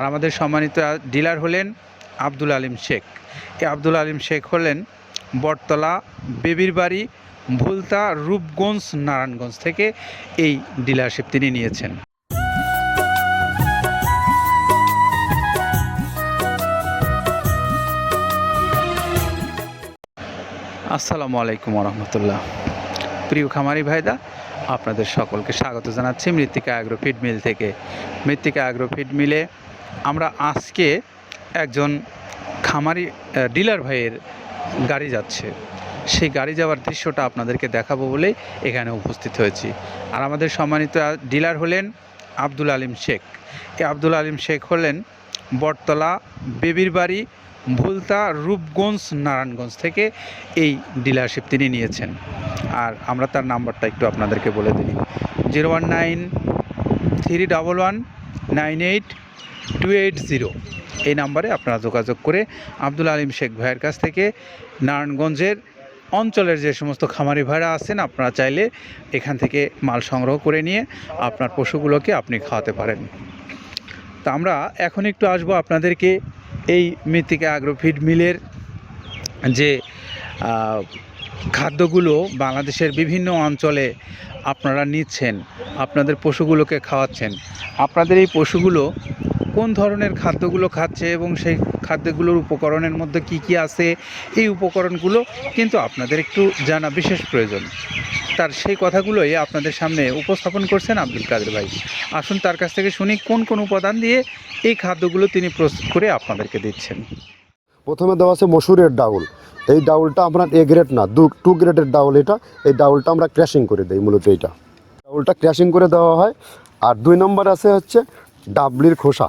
আর আমাদের সম্মানিত ডিলার হলেন আব্দুল আলিম শেখ। এই আব্দুল আলিম শেখ হলেন বটতলা বেবির বাড়ি ভুলতা রূপগঞ্জ নারায়ণগঞ্জ থেকে এই ডিলারশিপ তিনি নিয়েছেন। আসসালামু আলাইকুম রহমতুল্লাহ। প্রিয় খামারি ভাইদা, আপনাদের সকলকে স্বাগত জানাচ্ছি মৃত্তিকা অ্যাগ্রো ফিড মিল থেকে। মৃত্তিকা অ্যাগ্রো ফিড মিলে আমরা আজকে একজন খামারি ডিলার ভাইয়ের গাড়ি যাচ্ছে। সেই গাড়ি যাওয়ার দৃশ্যটা আপনাদেরকে দেখাবো বলেই এখানে উপস্থিত হয়েছি। আর আমাদের সম্মানিত ডিলার হলেন আব্দুল আলিম শেখ। এ আব্দুল আলিম শেখ হলেন বটতলা বেবির বাড়ি ভুলতা, রূপগঞ্জ, নারায়ণগঞ্জ থেকে এই ডিলারশিপ তিনি নিয়েছেন। আর আমরা তার নাম্বারটা একটু আপনাদেরকে বলে দিই। Zero one nine three double one nine eight two eight zero. এই নাম্বারে আপনারা যোগাযোগ করে আব্দুল আলিম শেখ ভাইয়ের কাছ থেকে নারায়ণগঞ্জের অঞ্চলের যে সমস্ত খামারি ভাইরা আছেন, আপনারা চাইলে এখান থেকে মাল সংগ্রহ করে নিয়ে আপনার পশুগুলোকে আপনি খাওয়াতে পারেন। তা আমরা এখন একটু আসব আপনাদেরকে এই মৃত্তিকা অ্যাগ্রোফিড মিলের যে খাদ্যগুলো বাংলাদেশের বিভিন্ন অঞ্চলে আপনারা নিচ্ছেন, আপনাদের পশুগুলোকে খাওয়াচ্ছেন। আপনাদের এই পশুগুলো কোন ধরনের খাদ্যগুলো খাচ্ছে এবং সেই খাদ্যগুলোর উপকরণের মধ্যে কি কি আছে, এই উপকরণগুলো কিন্তু আপনাদের একটু জানা বিশেষ প্রয়োজন। তার সেই কথাগুলোই আপনাদের সামনে উপস্থাপন করছেন আব্দুল কাদের ভাই। আসুন তার কাছ থেকে শুনি কোন কোন উপাদান দিয়ে এই খাদ্যগুলো তিনি প্রস্তুত করে আপনাদেরকে দিচ্ছেন। প্রথমে দেওয়া আছে মসুরের ডাউল। এই ডাউলটা আপনার এ গ্রেড না, দু, টু গ্রেডের ডাউল এটা। এই ডাউলটা আমরা ক্র্যাশিং করে দিই মূলত এইটা। ডাউলটা ক্র্যাশিং করে দেওয়া হয়। আর দুই নম্বর আছে হচ্ছে ডাবলির খোসা।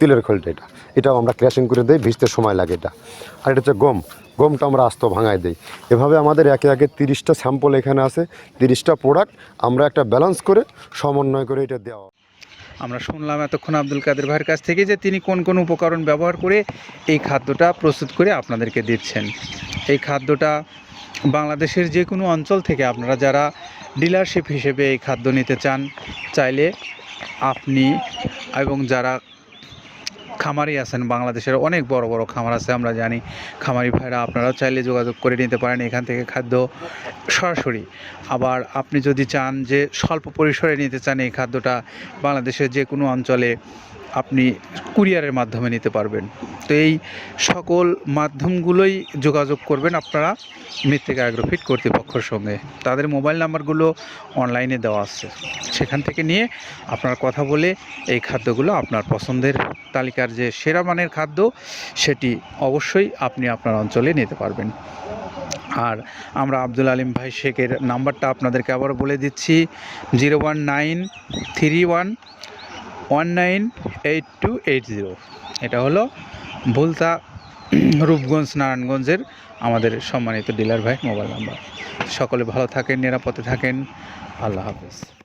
তিলের খোলটা এটা এটাও আমরা ক্র্যাশিং করে দিই, ভিজতে সময় লাগে এটা। আর এটা হচ্ছে গম। গমটা আমরা আস্ত ভাঙায় দিই। এভাবে আমাদের একে একে তিরিশটা স্যাম্পল এখানে আছে, তিরিশটা প্রোডাক্ট আমরা একটা ব্যালেন্স করে সমন্বয় করে এটা দেওয়া। আমরা শুনলাম এতক্ষণ আব্দুল কাদের ভাইয়ের কাছ থেকে যে তিনি কোন কোন উপকরণ ব্যবহার করে এই খাদ্যটা প্রস্তুত করে আপনাদেরকে দিচ্ছেন। এই খাদ্যটা বাংলাদেশের যে কোনো অঞ্চল থেকে আপনারা যারা ডিলারশিপ হিসেবে এই খাদ্য নিতে চান, চাইলে আপনি এবং যারা খামারি আছেন, বাংলাদেশের অনেক বড় বড় খামার আছে, আমরা জানি। খামারি ভাইরা আপনারাও চাইলে যোগাযোগ করে নিতে পারেন, এখান থেকে খাদ্য সরাসরি। আবার আপনি যদি চান যে স্বল্প পরিসরে নিতে চান এই খাদ্যটা, বাংলাদেশের যে কোনো অঞ্চলে আপনি কুরিয়ারের মাধ্যমে নিতে পারবেন। তো এই সকল মাধ্যমগুলোই যোগাযোগ করবেন আপনারা মৃত্তিকা অ্যাগ্রোফিট কর্তৃপক্ষের সঙ্গে। তাদের মোবাইল নাম্বারগুলো অনলাইনে দেওয়া আছে। সেখান থেকে নিয়ে আপনার কথা বলে এই খাদ্যগুলো আপনার পছন্দের তালিকার যে সেরা মানের খাদ্য, সেটি অবশ্যই আপনি আপনার অঞ্চলে নিতে পারবেন। আর আমরা আব্দুল আলিম ভাই শেখের নাম্বারটা আপনাদেরকে আবার বলে দিচ্ছি, zero one nine three one one nine eight two eight zero. এটা হলো ভুলতা রূপগঞ্জ নারায়ণগঞ্জের আমাদের সম্মানিত ডিলার ভাই মোবাইল নাম্বার। সকলে ভালো থাকেন, নিরাপদে থাকেন। আল্লাহ হাফেজ।